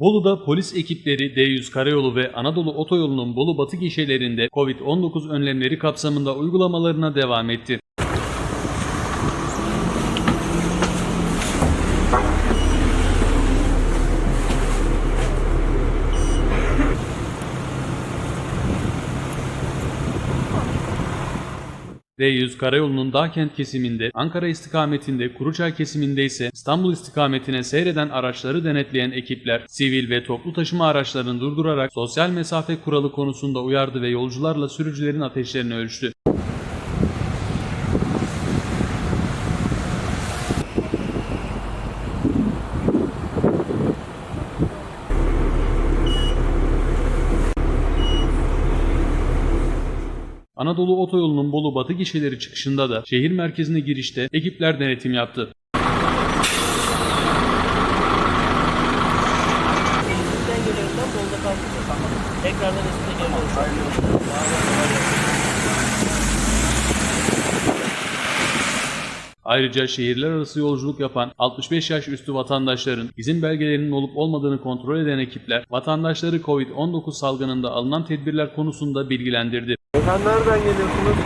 Bolu'da polis ekipleri D100 Karayolu ve Anadolu Otoyolu'nun Bolu Batı gişelerinde COVID-19 önlemleri kapsamında uygulamalarına devam etti. D100 Karayolu'nun Dağkent kesiminde, Ankara istikametinde, Kuruçay kesiminde ise İstanbul istikametine seyreden araçları denetleyen ekipler, sivil ve toplu taşıma araçlarını durdurarak sosyal mesafe kuralı konusunda uyardı ve yolcularla sürücülerin ateşlerini ölçtü. Anadolu Otoyolu'nun Bolu Batı gişeleri çıkışında da şehir merkezine girişte ekipler denetim yaptı. Ayrıca şehirler arası yolculuk yapan 65 yaş üstü vatandaşların izin belgelerinin olup olmadığını kontrol eden ekipler vatandaşları COVID-19 salgınında alınan tedbirler konusunda bilgilendirdi. Efendim nereden geliyorsunuz?